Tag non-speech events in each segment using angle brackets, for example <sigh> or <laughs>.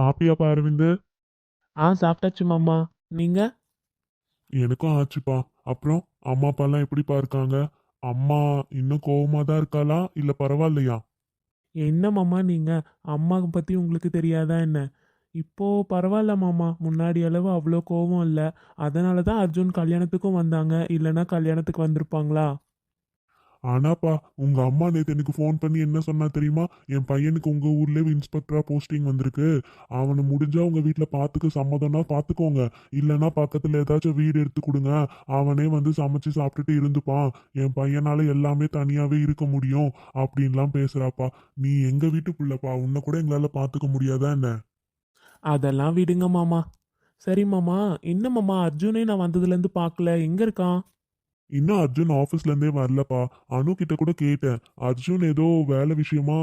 சாப்பிட்டியாப்பா அரவிந்து. ஆ சாப்பிட்டாச்சு மாமா. நீங்க? எனக்கும் ஆச்சுப்பா. அப்புறம் அம்மா அப்பாலாம் எப்படிப்பா இருக்காங்க? அம்மா இன்னும் கோவமா தான் இருக்காளா? இல்ல பரவாயில்லையா? என்ன மாமா நீங்க? அம்மாவை பத்தி உங்களுக்கு தெரியாதா என்ன? இப்போ பரவாயில்ல மாமா. முன்னாடி அளவு அவ்வளோ கோவம் இல்லை. அதனால தான் அர்ஜுன் கல்யாணத்துக்கும் வந்தாங்க. இல்லைன்னா கல்யாணத்துக்கு வந்திருப்பாங்களா? ஆனாப்பா உங்க அம்மா நேற்று எனக்கு ஃபோன் பண்ணி என்ன சொன்னா தெரியுமா? என் பையனுக்கு உங்க ஊர்லயே இன்ஸ்பெக்டரா போஸ்டிங் வந்திருக்கு. அவனை முடிஞ்சா உங்க வீட்டில் பாத்துக்க சம்மதம்னா பாத்துக்கோங்க. இல்லைன்னா பக்கத்துல ஏதாச்சும் வீடு எடுத்து கொடுங்க. அவனே வந்து சமைச்சு சாப்பிட்டுட்டு இருந்துப்பான். என் பையனால எல்லாமே தனியாவே இருக்க முடியும் அப்படின்லாம் பேசுறாப்பா. நீ எங்க வீட்டு பிள்ளைப்பா? உன்னை கூட எங்களால பாத்துக்க முடியாதா என்ன? அதெல்லாம் விடுங்க மாமா. சரி மாமா என்ன மாமா? அர்ஜுனே நான் வந்ததுலேருந்து பார்க்கல எங்கே இருக்கான்? இன்னும் அர்ஜுன் ஆஃபீஸ்ல இருந்தே வரலப்பா. அனு கிட்ட கூட கேட்டேன். அர்ஜுன் ஏதோ வேலை விஷயமா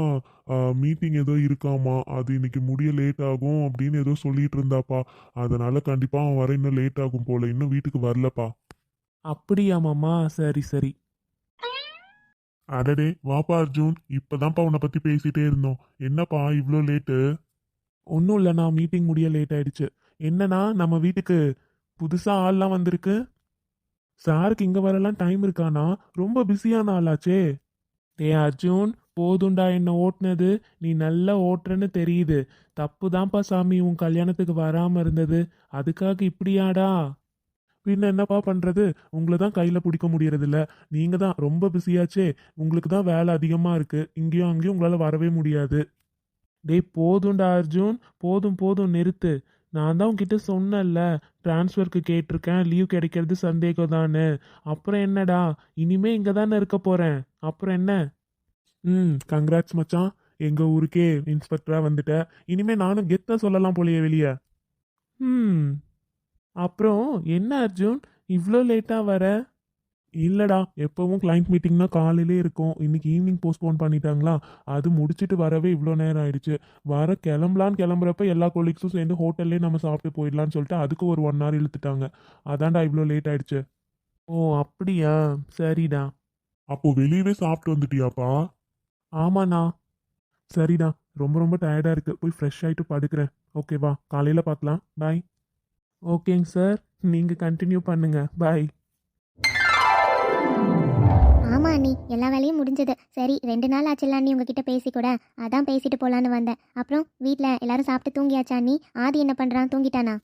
மீட்டிங் ஏதோ இருக்காமா அது இன்னைக்கு முடிய லேட் ஆகும் அப்படின்னு ஏதோ சொல்லிட்டு இருந்தாப்பா. அதனால கண்டிப்பா அவன் வர இன்னும் லேட் ஆகும் போல. இன்னும் வீட்டுக்கு வரலப்பா. அப்படியா மாமா? சரி சரி. அடடே வாப்பா அர்ஜுன். இப்பதான்ப்பா உன்னை பத்தி பேசிட்டே இருந்தோம். என்னப்பா இவ்வளோ லேட்டு ஒன்றும் இல்லைண்ணா மீட்டிங் முடிய லேட் ஆயிடுச்சு. என்னன்னா நம்ம வீட்டுக்கு புதுசாக ஆள்லாம் வந்திருக்கு? சாருக்கு இங்கே வரலாம் டைம் இருக்கானா? ரொம்ப பிஸியான ஆளாச்சே. டே அர்ஜுன் போதுண்டா என்ன ஓட்டுனது. நீ நல்லா ஓட்டுறன்னு தெரியுது. தப்பு தான்ப்பா சாமி உன் கல்யாணத்துக்கு வராமல் இருந்தது. அதுக்காக இப்படியாடா? பின்ன என்னப்பா பண்ணுறது உங்களை தான் கையில் பிடிக்க முடியறதில்ல. நீங்கள் தான் ரொம்ப பிஸியாச்சே உங்களுக்கு தான் வேலை அதிகமாக இருக்குது இங்கேயும் அங்கேயும் உங்களால் வரவே முடியாது. டேய் போதும்டா அர்ஜுன். போதும் போதும் நிறுத்து. நான் தான் உங்ககிட்ட சொன்னேன்ல ட்ரான்ஸ்ஃபருக்கு கேட்டிருக்கேன் லீவ் கிடைக்கிறது சந்தேகம் தானே அப்புறம் என்னடா? இனிமே இங்கே தானே இருக்க போகிறேன் அப்புறம் என்ன? ம் கங்க்ராட்ஸ் மச்சான். எங்கள் ஊருக்கே இன்ஸ்பெக்டராக வந்துட்டேன் இனிமே நானும் கெத்தாக சொல்லலாம் போலியே வெளியே. ம். அப்புறம் என்ன அர்ஜுன்? இவ்வளோ லேட்டாக வர? இல்லடா எப்பவும் கிளைண்ட் மீட்டிங்னா காலையிலே இருக்கும். இன்னைக்கு ஈவினிங் போஸ்ட்போன் பண்ணிட்டாங்களா? அது முடிச்சிட்டு வரவே இவ்வளோ நேரம் ஆயிடுச்சு. வர கிளம்பலான்னு கிளம்புறப்ப எல்லா கொலீக்ஸும் சேர்ந்து ஹோட்டல்லே நம்ம சாப்பிட்டு போயிடலான்னு சொல்லிட்டு அதுக்கு ஒரு ஒன் ஹவர் இழுத்துட்டாங்க. அதான்டா இவ்வளோ லேட் ஆயிடுச்சு. ஓ அப்படியா? சரிடா. அப்போ வெளியவே சாப்பிட்டு வந்துட்டியாப்பா? ஆமாண்ணா. சரிடா ரொம்ப ரொம்ப டயர்டாக இருக்கு. போய் ஃப்ரெஷ் ஆகிட்டு படுக்கிறேன். ஓகேவா காலையில் பார்க்கலாம். பாய் ஓகேங்க சார் நீங்கள் கண்டினியூ பண்ணுங்க. பாய் எல்லா வேலையும் முடிஞ்சது. சரி ரெண்டு நாள் ஆச்சுல்ல அண்ணி உங்ககிட்ட பேசி கூட. அதான் பேசிட்டு போலான்னு வந்தேன். அப்புறம் வீட்டில் எல்லாரும் சாப்பிட்டு தூங்கியாச்சா அண்ணி? ஆதி என்ன பண்றான்? தூங்கிட்டானா?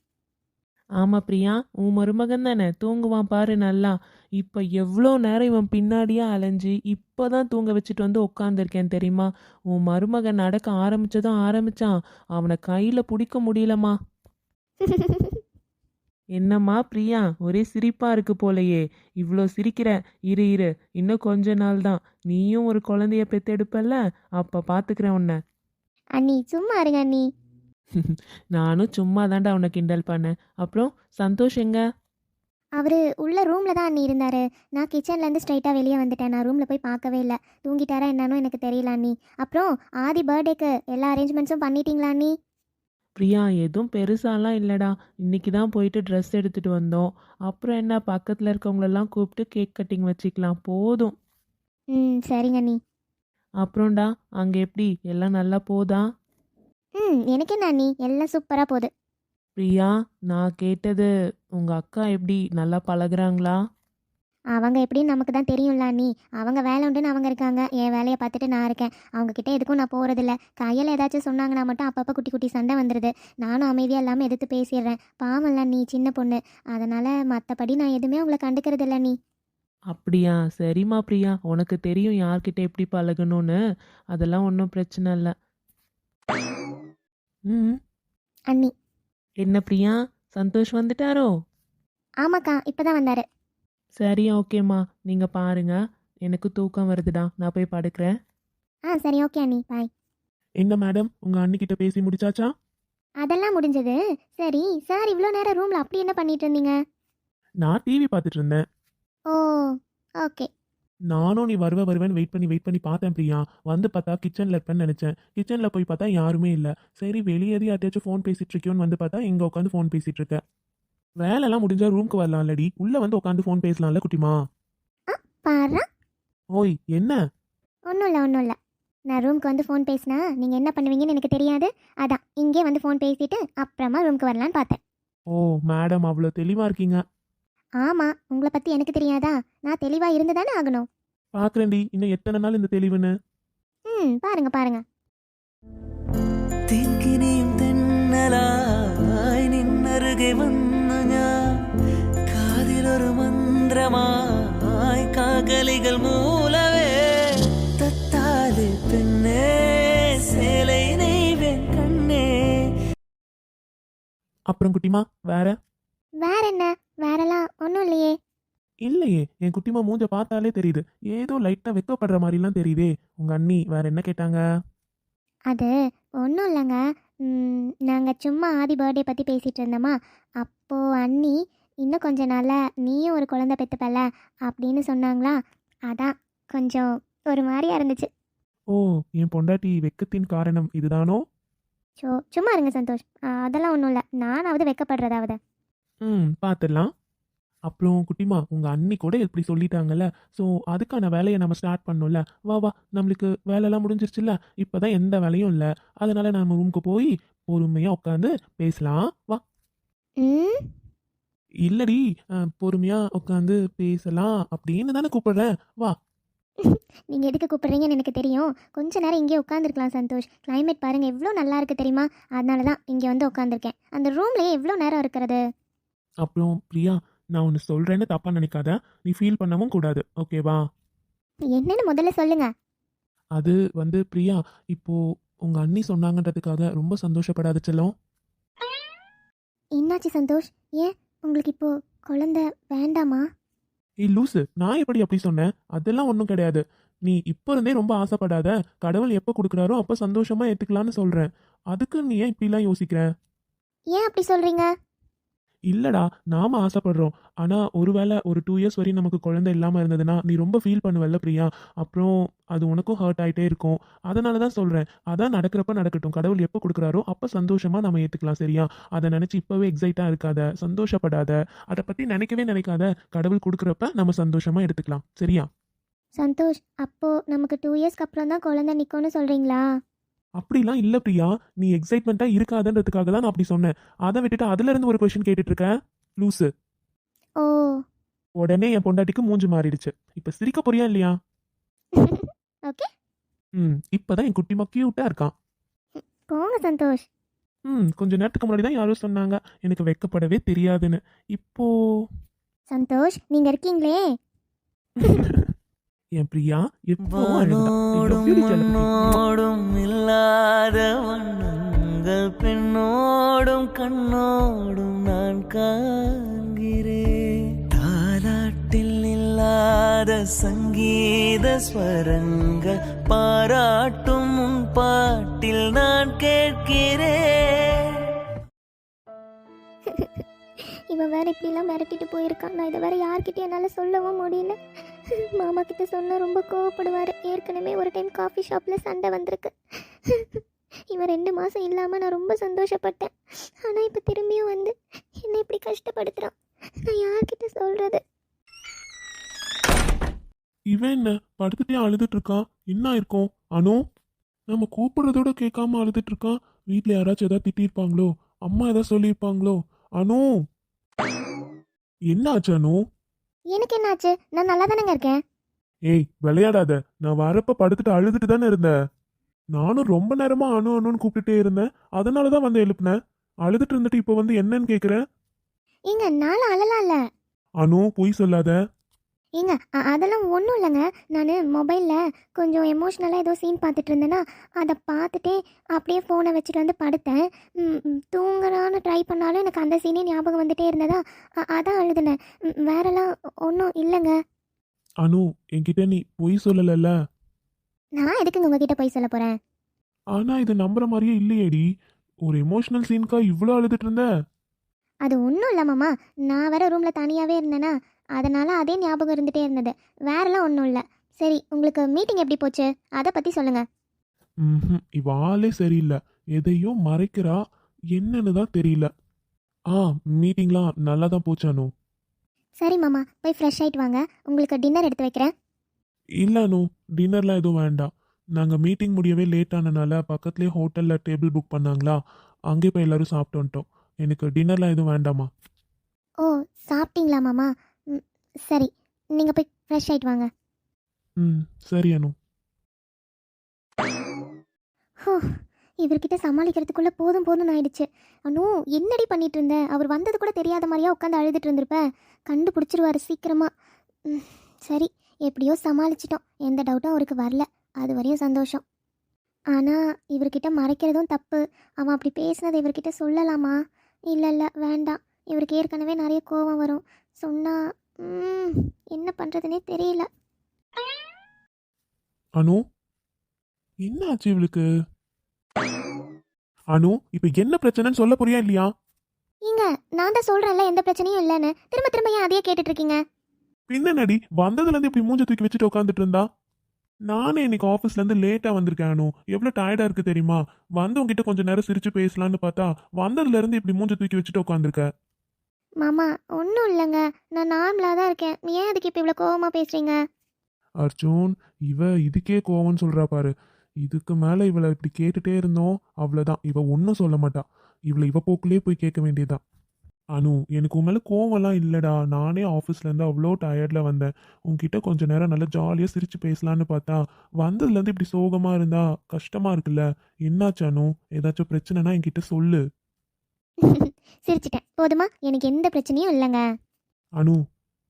ஆமா பிரியா. உன் மருமகன் தானே. தூங்குவான் பாரு நல்லா. இப்போ எவ்வளோ நேரம் இவன் பின்னாடியே அலைஞ்சு இப்போதான் தூங்க வச்சுட்டு வந்து உட்காந்துருக்கேன் தெரியுமா? உன் மருமகன் நடக்க ஆரம்பிச்சதும் ஆரம்பிச்சான். அவனை கையில பிடிக்க முடியலம்மா. <laughs> என்னம்மா பிரியா? ஒரே சிரிப்பா இருக்கு போலயே. இவ்வளோ சிரிக்கிற. இரு இரு. இன்னும் கொஞ்ச நாள் தான். நீயும் ஒரு குழந்தைய பெத்தெடுப்பல்ல? அப்ப பாத்துக்கிறேன் உன்னை. அண்ணி சும்மா இருங்க அண்ணி. <laughs> நானும் சும்மா தாண்டா உன்னை கிண்டல் பண்ணேன் அப்புறம் சந்தோஷ் எங்க? அவரு உள்ள ரூம்ல தான் அண்ணி இருந்தாரு. நான் கிச்சன்ல இருந்து ஸ்ட்ரைட்டா வெளியே வந்துட்டேன். நான் ரூம்ல போய் பார்க்கவே இல்லை. தூங்கிட்டாரா என்னன்னு எனக்கு தெரியல அண்ணி. அப்புறம் ஆதி பர்த்டேக்கு எல்லா அரேஞ்ச்மெண்ட்ஸும் பண்ணிட்டீங்களா அண்ணி? பிரியா எதுவும் பெருசாலாம் இல்லைடா. இன்னைக்கு தான் போயிட்டு ட்ரெஸ் எடுத்துட்டு வந்தோம். அப்புறம் என்ன பக்கத்தில் இருக்கவங்களெல்லாம் கூப்பிட்டு கேக் கட்டிங் வச்சுக்கலாம். போதும். ம் சரிங்க அண்ணி அப்புறம்டா அங்கே எப்படி? எல்லாம் நல்லா போதா? ம் எனக்கு என்ன அண்ணி எல்லாம் சூப்பராக போகுது பிரியா நான் கேட்டது உங்கள் அக்கா எப்படி? நல்லா பழகுறாங்களா? அவங்க எப்படின்னு நமக்கு தான் தெரியும்ல அண்ணி. அவங்க வேலை உண்டுன்னு அவங்க இருக்காங்க. என் வேலையை பார்த்துட்டு நான் இருக்கேன். அவங்க கிட்ட எதுக்கும் நான் போகிறதில்ல கையில் ஏதாச்சும் சொன்னாங்கன்னா மட்டும் அப்பப்போ குட்டி குட்டி சண்டை வந்துடுது நானும் அமைதியாக இல்லாமல் எதிர்த்து பேசிடுறேன். பாவம்ல நீ சின்ன பொண்ணு. அதனால் மற்றபடி நான் எதுவுமே அவங்கள கண்டுக்கிறது இல்ல நீ அப்படியா? சரிம்மா பிரியா. உனக்கு தெரியும் யார்கிட்ட எப்படி பழகணும்னு. அதெல்லாம் ஒன்றும் பிரச்சனை இல்லை. ம். அண்ணி. என்ன பிரியா? சந்தோஷ் வந்துட்டாரோ? ஆமாக்கா இப்போ தான் வந்தார். சரி ஓகேம்மா நீங்கள் பாருங்க. எனக்கு தூக்கம் வருதுடா. நான் போய் படுக்கிறேன். ஆ சரி ஓகே அண்ணி. பாய் என்ன மேடம் உங்கள் அண்ணிக்கிட்ட பேசி முடிச்சாச்சா? அதெல்லாம் முடிஞ்சது. சரி சார் இவ்வளோ நேரம் ரூமில் அப்படி என்ன பண்ணிட்டு இருந்தீங்க? நான் டிவி பார்த்துட்டு இருந்தேன். ஓ ஓகே நானும் நீ வருவ வருவேன்னு வெயிட் பண்ணி வெயிட் பண்ணி பார்த்தேன் பிரியா. வந்து பார்த்தா கிச்சனில் இருப்பேன்னு நினச்சேன். கிச்சனில் போய் பார்த்தா யாருமே இல்லை. சரி வெளியே எது யார்ட்டாச்சும் ஃபோன் பேசிட்டு இருக்கியோன்னு வந்து பார்த்தா இங்கே உட்காந்து ஃபோன் பேசிட்டு இருக்க வேலைலாம் முடிஞ்சா ரூம்க்கு வரலாம் இல்லடி உள்ள வந்து உட்காந்து ஃபோன் பேசலாம்ல குட்டிமா. பாரு? ஓய் என்ன? ஒன்றும் இல்லை ஒன்றும் இல்லை. நான் ரூம்க்கு வந்து ஃபோன் பேசினா நீங்கள் என்ன பண்ணுவீங்கன்னு எனக்கு தெரியாது. அதான் இங்கே வந்து ஃபோன் பேசிட்டு அப்புறமா ரூம்க்கு வரலான்னு பார்த்தேன். ஓ மேடம் அவ்வளோ தெளிவாக இருக்கீங்க. ஆமாம் உங்களை பற்றி எனக்கு தெரியாதா? நான் தெளிவாக இருந்து தானே ஆகணும். பார்க்குறேன்டி இன்னும் எத்தனை நாள் இந்த தெளிவுன்னு? ம் பாருங்க பாருங்க. தென்கினியும் தென்னலாய் நின்னருகே வந்து மரமாய் காகலிகள் மூலவே தத்தாது பெண்ணே சேலை நெய்வேன் கண்ணே. அப்புறம் குட்டிமா வேற? வேற என்ன வேறலாம் ஒன்றும் இல்லையே. இல்லையே என் குட்டிமா மூஞ்ச பார்த்தாலே தெரியுது. ஏதோ லைட்டா வெக்கப்படுற மாதிரிலாம் தெரியுதே. உங்க அண்ணி வேற என்ன கேட்டாங்க? அது ஒன்றும் இல்லைங்க. நாங்கள் சும்மா ஆதி பர்த்டே பற்றி பேசிகிட்டு இருந்தோமா? அப்போது அண்ணி இன்னும் கொஞ்ச நாளில் நீயும் ஒரு குழந்தை பெற்றுப்பல அப்படின்னு சொன்னாங்களா? அதான் கொஞ்சம் ஒரு மாதிரியா இருந்துச்சு. ஓ என் பொண்டாட்டி வெக்கத்தின் காரணம் இதுதானோ? ஸோ சும்மா இருங்க சந்தோஷ். அதெல்லாம் ஒன்றும் இல்லை. நானாவது வெக்கப்படுறதாவது. ம் பார்த்துடலாம் அப்புறம் குட்டிமா உங்கள் அண்ணி கூட இப்படி சொல்லிட்டாங்கல்ல. ஸோ அதுக்கான வேலையை நம்ம ஸ்டார்ட் பண்ணோம்ல. வா வா நம்மளுக்கு வேலையெல்லாம் முடிஞ்சிருச்சுல்ல. இப்போ தான் எந்த வேலையும் இல்லை. அதனால நம்ம ரூமுக்கு போய் பொறுமையாக உட்காந்து பேசலாம். வா. ம்? இல்லடி பொறுமையாக உட்காந்து பேசலாம் அப்படின்னு தானே கூப்பிடுறேன். வா. <laughs> நீங்கள் எதுக்கு கூப்பிடுறீங்கன்னு எனக்கு தெரியும். கொஞ்ச நேரம் இங்கே உட்காந்துருக்கலாம் சந்தோஷ். Climate பாருங்கள் எவ்வளோ நல்லா இருக்குது தெரியுமா? அதனால தான் இங்கே வந்து உட்காந்துருக்கேன் அந்த ரூம்லேயே எவ்வளோ நேரம் இருக்கிறது? அப்புறம் பிரியா நான் ஒன்று சொல்கிறேன்னு தப்பாக நினைக்காத. நீ ஃபீல் பண்ணவும் கூடாது. ஓகேவா என்னன்னு முதல்ல சொல்லுங்க. அது வந்து பிரியா இப்போ உங்கள் அண்ணி சொன்னாங்கன்றதுக்காக ரொம்ப சந்தோஷப்படாத செல்லம். என்னாச்சு சந்தோஷ்? ஏன்? உங்களுக்கு இப்போ குழந்தை வேண்டாமா? ஏய் லூசு நான் எப்படி அப்படி சொன்னேன்? அதெல்லாம் ஒன்றும் கிடையாது. நீ இப்போ இருந்தே ரொம்ப ஆசைப்படாத. கடவுள் எப்போ கொடுக்குறாரோ அப்போ சந்தோஷமா ஏற்றுக்கலான்னு சொல்கிறேன் அதுக்கு நீ ஏன் இப்படிலாம் யோசிக்கிற? ஏன் அப்படி சொல்கிறீங்க இல்லடா நாம ஆசைப்படுறோம். ஆனால் ஒருவேளை ஒரு டூ இயர்ஸ் வரையும் நமக்கு குழந்தை இல்லாமல் இருந்ததுன்னா நீ ரொம்ப ஃபீல் பண்ணுவல்ல பிரியா? அப்புறம் அது உனக்கும் ஹர்ட் ஆகிட்டே இருக்கும். அதனால தான் சொல்கிறேன் அதான் நடக்கிறப்ப நடக்கட்டும். கடவுள் எப்போ கொடுக்குறாரோ அப்போ சந்தோஷமா நம்ம ஏற்றுக்கலாம் சரியா? அதை நினச்சி இப்போவே எக்ஸைட்டாக இருக்காத. சந்தோஷப்படாத. அதை பற்றி நினைக்கவே நினைக்காத. கடவுள் கொடுக்குறப்ப நம்ம சந்தோஷமா எடுத்துக்கலாம் சரியா? சந்தோஷ் அப்போ நமக்கு டூ இயர்ஸ்க்கு அப்புறம் தான் குழந்தை நிற்கும்னு சொல்கிறீங்களா அப்படிலாம் இல்லை பிரியா. நீ எக்ஸைட்மெண்ட்டாக இருக்காதன்றதுக்காக தான் நான் அப்படி சொன்னேன். அதை விட்டுட்டு அதுல இருந்து ஒரு கொஸ்டின் கேட்டுட்டு இருக்கேன் லூசு. ஓ. உடனே என் பொண்டாட்டிக்கு மூஞ்சி மாறிடுச்சு. இப்போ சிரிக்க போறியா இல்லையா? <laughs> ஓகே ம் இப்போதான் என் குட்டிமா க்யூட்டாக இருக்கான். போங்க சந்தோஷ். ம் கொஞ்ச நேரத்துக்கு முன்னாடி தான் யாரோ சொன்னாங்க. எனக்கு வெக்கப்படவே தெரியாதுன்னு. இப்போ சந்தோஷ் நீங்கள் இருக்கீங்களே? <laughs> என் பிரியா எப்போ வானோடும் இல்லாத வண்ணங்கள் பெண்ணோடும் கண்ணோடும் நான் காண்கிறேன். தாலாட்டில் இல்லாத சங்கீத ஸ்வரங்கள் பாராட்டும் உன் பாட்டில் நான் கேட்கிறேன். இவன் வேற இப்படிலாம் மிரட்டிட்டு போயிருக்கான் நான் இதை வேற யார்கிட்டயும் என்னால் சொல்லவும் முடியல. மாமா கிட்ட சொன்னால் ரொம்ப கோவப்படுவார். ஏற்கனவே ஒரு டைம் காஃபி ஷாப்பில் சண்டை வந்திருக்கு. இவன் ரெண்டு மாதம் இல்லாமல் நான் ரொம்ப சந்தோஷப்பட்டேன். ஆனால் இப்போ திரும்பியும் வந்து என்னை இப்படி கஷ்டப்படுத்துகிறான் நான் யார்கிட்ட சொல்கிறது இவன் என்ன படுத்துட்டே அழுதுட்டு இருக்கான். என்ன இருக்கும் அனு? நம்ம கூப்பிடுறதோட கேட்காம அழுதுட்டு இருக்கான். வீட்டில் யாராச்சும் ஏதாவது திட்டிருப்பாங்களோ அம்மா ஏதாவது சொல்லியிருப்பாங்களோ? அனு? என்ன ஆச்சு அனு? எனக்கு என்னாச்சு? நான் நல்லா தானேங்க இருக்கேன். ஏய் விளையாடாத. நான் வரப்ப படுத்துட்டு அழுதுட்டு தானே இருந்தேன். நானும் ரொம்ப நேரமா அணு அணுன்னு கூப்பிட்டுட்டே இருந்தேன். அதனால தான் வந்து எழுப்புனேன். அழுதுட்டு இருந்துட்டு இப்போ வந்து என்னன்னு கேட்குறேன் ஏங்க நானும் அழலாம் இல்லை அனு பொய் சொல்லாத. ஏங்க அதெல்லாம் ஒன்றும் இல்லைங்க. நான் மொபைலில் கொஞ்சம் எமோஷ்னலாக ஏதோ சீன் பார்த்துட்டு இருந்தேன்னா அதை பார்த்துட்டே அப்படியே ஃபோனை வச்சுட்டு வந்து படுத்தேன். தூங்கலான்னு ட்ரை பண்ணாலும் எனக்கு அந்த சீனே ஞாபகம் வந்துட்டே இருந்ததா அதான் அழுதுனேன் வேறெல்லாம் ஒன்றும் இல்லைங்க. அனு என்கிட்ட நீ பொய் சொல்லலைல்ல? நான் எதுக்குங்க உங்ககிட்ட போய் சொல்ல போகிறேன் ஆனா இது நம்புற மாதிரியே இல்லையேடி. ஒரு எமோஷனல் சீனுக்கா இவ்வளோ அழுதுட்டு இருந்த? அது ஒன்றும் இல்லை மாமா. நான் வேற ரூமில் தனியாகவே இருந்தேனா அதனால் அதே ஞாபகம் இருந்துகிட்டே இருந்தது. வேறெல்லாம் ஒன்றும் இல்லை. சரி உங்களுக்கு மீட்டிங் எப்படி போச்சு? அதை பற்றி சொல்லுங்கள் ம் இவ ஆளே சரியில்லை. எதையும் மறைக்கிறா. என்னன்னு தான் தெரியல. ஆ மீட்டிங்லாம் நல்லா தான் போச்சு அனு. சரி மாமா. போய் ஃப்ரெஷ் ஆகிட்டு வாங்க. உங்களுக்கு டின்னர் எடுத்து வைக்கிறேன். இல்லை அனு. டின்னர்லாம் எதுவும் வேண்டாம். நாங்கள் மீட்டிங் முடியவே லேட் ஆனனால பக்கத்துலேயே ஹோட்டலில் டேபிள் புக் பண்ணாங்களா? அங்கே போய் எல்லாரும் சாப்பிட்டு வந்துட்டோம். எனக்கு டின்னர்லாம் எதுவும் வேண்டாமா? ஓ சாப்பிட்டீங்களா மாமா? சரி நீங்கள் போய் ஃப்ரெஷ் ஆயிட்டு வாங்க. ம் சரி அனு. ஹோ இவர்கிட்ட சமாளிக்கிறதுக்குள்ள போதும் போதும்னு ஆயிடுச்சு. அனு என்னடி பண்ணிட்டு இருந்த? அவர் வந்தது கூட தெரியாத மாதிரியா உட்காந்து அழுதுட்டு இருந்திருப்ப? கண்டுபிடிச்சிருவாரு சீக்கிரமா. சரி எப்படியோ சமாளிச்சிட்டோம். எந்த டவுட்டும் அவருக்கு வரல. அது வரையும் சந்தோஷம். ஆனால் இவர்கிட்ட மறைக்கிறதும் தப்பு. அவன் அப்படி பேசினதை இவர்கிட்ட சொல்லலாமா? இல்லை இல்லை வேண்டாம். இவருக்கு ஏற்கனவே நிறைய கோபம் வரும். சொன்னா ம், என்ன பண்ணுறதுனே தெரியல. அனு என்ன ஆச்சு இவளுக்கு? அனு இப்போ என்ன பிரச்சனைன்னு சொல்ல போறியா இல்லையா? ஏங்க நான் தான் சொல்கிறேன்ல எந்த பிரச்சனையும் இல்லைன்னு. திரும்ப திரும்ப ஏன் அதையே கேட்டுட்டு இருக்கீங்க? பின்னடி வந்ததுலேருந்து இப்படி மூஞ்ச தூக்கி வச்சுட்டு உட்காந்துட்டு இருந்தா? நானே இன்னைக்கு ஆஃபீஸ்லேருந்து லேட்டாக வந்திருக்கேன் அனு. எவ்வளோ டயர்டாக இருக்கு தெரியுமா? வந்து உங்ககிட்ட கொஞ்சம் நேரம் சிரிச்சு பேசலான்னு பார்த்தா வந்ததுலேருந்து இப்படி மூஞ்ச தூக்கி வச்சுட்டு உட்காந்துருக்க மாமா ஒன்றும் இல்லைங்க. நான் நார்மலாக தான் இருக்கேன். ஏன் அதுக்கு இப்போ இவ்வளோ கோவமாக பேசுகிறீங்க அர்ஜுன் இவ இதுக்கே கோவம்னு சொல்கிறா பாரு. இதுக்கு மேலே இவளை இப்படி கேட்டுட்டே இருந்தோம் அவ்வளோதான் இவ ஒன்றும் சொல்ல மாட்டா. இவளை இவ போக்குலேயே போய் கேட்க வேண்டியதுதான். அனு எனக்கு உன் மேலே கோவம்லாம் இல்லைடா. நானே ஆஃபீஸ்லேருந்து அவ்வளோ டயர்டில் வந்தேன். உன்கிட்ட கொஞ்ச நேரம் நல்லா ஜாலியாக சிரித்து பேசலான்னு பார்த்தா வந்ததுலேருந்து இப்படி சோகமாக இருந்தா கஷ்டமாக இருக்குல்ல. என்னாச்சு அனு? ஏதாச்சும் பிரச்சனைனா என்கிட்ட சொல்லு. சிரிச்சிட்டேன். போதுமா? எனக்கு எந்த பிரச்சனையும் இல்லைங்க. அனு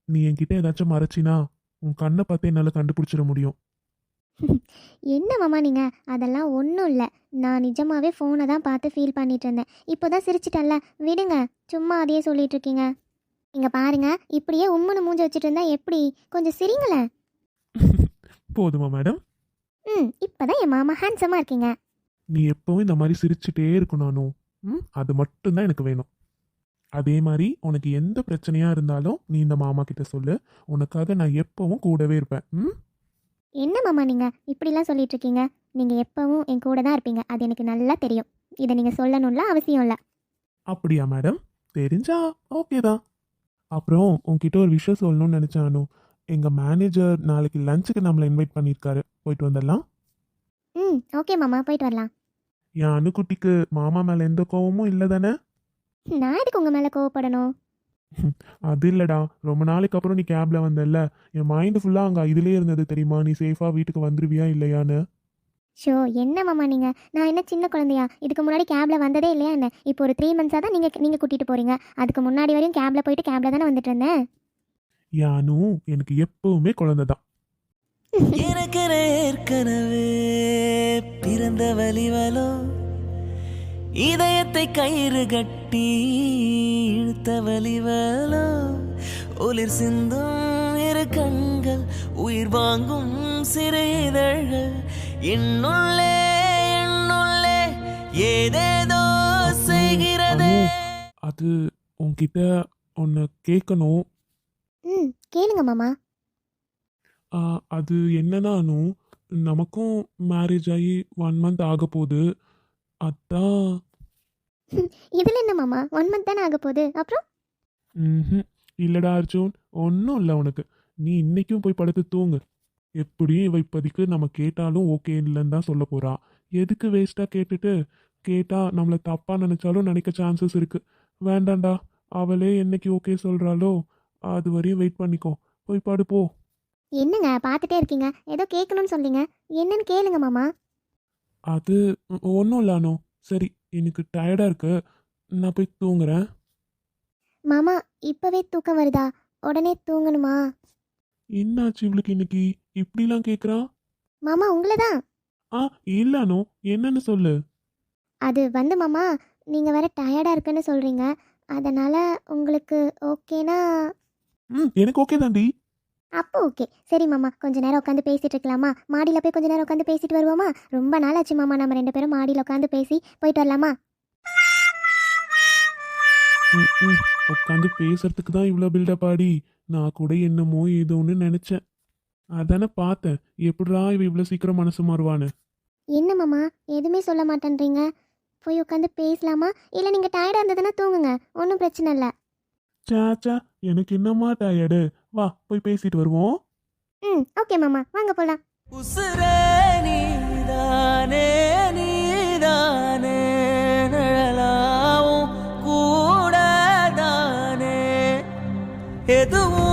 நீ என்கிட்ட ஏதாச்சும் மறைச்சினா உன் கண்ணை பார்த்தே என்னால் கண்டுபிடிச்சிட முடியும். என்ன மாமா நீங்கள் அதெல்லாம் ஒன்றும் இல்லை. நான் நிஜமாவே ஃபோனை தான் பார்த்து ஃபீல் பண்ணிட்டு இருந்தேன். இப்போ தான் சிரிச்சிட்டேன்ல. விடுங்க. சும்மா அதையே சொல்லிட்டு இருக்கீங்க. இங்கே பாருங்க. இப்படியே உம்முன்னு மூஞ்ச வச்சுட்டு இருந்தா எப்படி? கொஞ்சம் சிரிங்களேன் போதுமா மேடம் ம் இப்போ தான் என் மாமா ஹேண்ட்ஸமாக இருக்கீங்க. நீ எப்பவும் இந்த மாதிரி சிரிச்சுட்டே இருக்கணும் அனு. ம்? அது மட்டும்தான் எனக்கு வேணும். அதே மாதிரி உனக்கு எந்த பிரச்சனையா இருந்தாலும் நீ இந்த மாமா கிட்ட சொல்லு. உனக்காக நான் எப்பவும் கூடவே இருப்பேன். ம்? என்ன மாமா நீங்கள் இப்படிலாம் சொல்லிட்டு இருக்கீங்க நீங்கள் எப்பவும் என் கூட தான் இருப்பீங்க. அது எனக்கு நல்லா தெரியும். இதை நீங்கள் சொல்லணும்ல அவசியம் இல்லை. அப்படியா மேடம்? தெரிஞ்சா ஓகே தான். அப்புறம் உன்கிட்ட ஒரு விஷயம் சொல்லணும்னு நினச்சேன் எங்கள் மேனேஜர் நாளைக்கு லஞ்சுக்கு நம்மளை இன்வைட் பண்ணியிருக்காரு. போயிட்டு வந்துடலாம்? ம் ஓகே மாமா. போயிட்டு வரலாம். என் அணுக்குட்டிக்கு மாமா மேலே எந்த கோவமும் இல்லை தானே? நான் எதுக்கு உங்கள் மேலே கோவப்படணும்? <laughs> அது இல்லடா. ரொம்ப நாளைக்கு அப்புறம் நீ கேப்ல வந்தல்ல. என் மைண்டு ஃபுல்லாக அங்கே இதுலேயே இருந்தது தெரியுமா? நீ சேஃபாக வீட்டுக்கு வந்துருவியா இல்லையான்னு? ஷோ என்ன மாமா நீங்கள் நான் என்ன சின்ன குழந்தையா? இதுக்கு முன்னாடி கேபில் வந்ததே இல்லையா என்ன? இப்போ ஒரு த்ரீ மந்த்ஸாக தான் நீங்கள் நீங்கள் கூட்டிகிட்டு போகிறீங்க அதுக்கு முன்னாடி வரையும் கேபில் போயிட்டு கேபில் தானே வந்துட்டு இருந்தேன். யானு எனக்கு எப்பவுமே குழந்தை தான். எனக்கென ஏற்கனவே பிறந்த வலிவலோ இதயத்தை கயிறு கட்டி இழுத்த வலிவலோ ஒளிர் சிந்தும் இரு கண்கள் உயிர் வாங்கும் சிறு இதழ்கள் என்னுள்ளே என்னுள்ளே ஏதேதோ செய்கிறதே. அது உன்கிட்ட ஒன்று கேட்கணும் ம் கேளுங்க மாமா. அது என்னன்னா அனு நமக்கும் மேரேஜ் ஆகி ஒன் மந்த் ஆக போகுது அதான் இதில் என்ன மாமா? ஒன் மந்த் தானே ஆக போகுது அப்புறம்? ம்ஹும். இல்லடா அர்ஜுன் ஒன்றும் இல்லை உனக்கு. நீ இன்னைக்கும் போய் படுத்து தூங்கு. எப்படியும் இவ இப்போதைக்கு நம்ம கேட்டாலும் ஓகே இல்லைன்னு தான் சொல்ல போறா. எதுக்கு வேஸ்ட்டாக கேட்டுட்டு? கேட்டா நம்மளை தப்பாக நினைச்சாலும் நினைக்க சான்சஸ் இருக்கு. வேண்டாம்டா. அவளே என்னைக்கு ஓகே சொல்றாளோ அது வரையும் வெயிட் பண்ணிக்கோ. போய் படு போ என்னங்க பார்த்துட்டே இருக்கீங்க? ஏதோ கேட்கணும்னு சொன்னீங்க. என்னன்னு கேளுங்க மாமா. அது ஒன்றும் இல்லானோ சரி எனக்கு டயர்டாக இருக்கு. நான் போய் தூங்குறேன். மாமா இப்போவே தூக்கம் வருதா? உடனே தூங்கணுமா? என்னாச்சு இவளுக்கு இன்னைக்கு? இப்படிலாம் கேட்குறா மாமா உங்களை தான் ஆ இல்லானோ என்னன்னு சொல்லு. அது வந்து மாமா நீங்கள் வேற டயர்டாக இருக்குன்னு சொல்கிறீங்க அதனால் உங்களுக்கு ஓகேனா? ம் எனக்கு ஓகே தாண்டி அப்போ ஓகே. சரி மாமா கொஞ்ச நேரம் உட்காந்து பேசிட்டு இருக்கலாமா? மாடியில் போய் கொஞ்ச நேரம் உட்காந்து பேசிட்டு வருவோமா? ரொம்ப நாள் ஆச்சு மாமா நம்ம ரெண்டு பேரும் மாடியில் உட்காந்து பேசி போயிட்டு வரலாமா. உட்காந்து பேசுறதுக்கு தான் இவ்வளோ பில்டப் ஆடி. நான் கூட என்னமோ ஏதோன்னு நினச்சேன். அதானே பார்த்தேன். எப்படிடா இவ இவ்வளோ சீக்கிரம் மனசு மாறுவான்னு. என்ன மாமா? எதுவுமே சொல்ல மாட்டேன்றீங்க. போய் உட்காந்து பேசலாமா? இல்லை நீங்கள் டயர்டாக இருந்ததுன்னா தூங்குங்க. ஒன்றும் பிரச்சனை இல்லை. சாச்சா எனக்கு என்னம்மா டயர்டு வா போய் பேசிட்டு வருவோம். ம் ஓகே மாமா வாங்க போலாம். உசுரே நீதானே நீதானே நிழலாவும் கூட தானே எதுவும்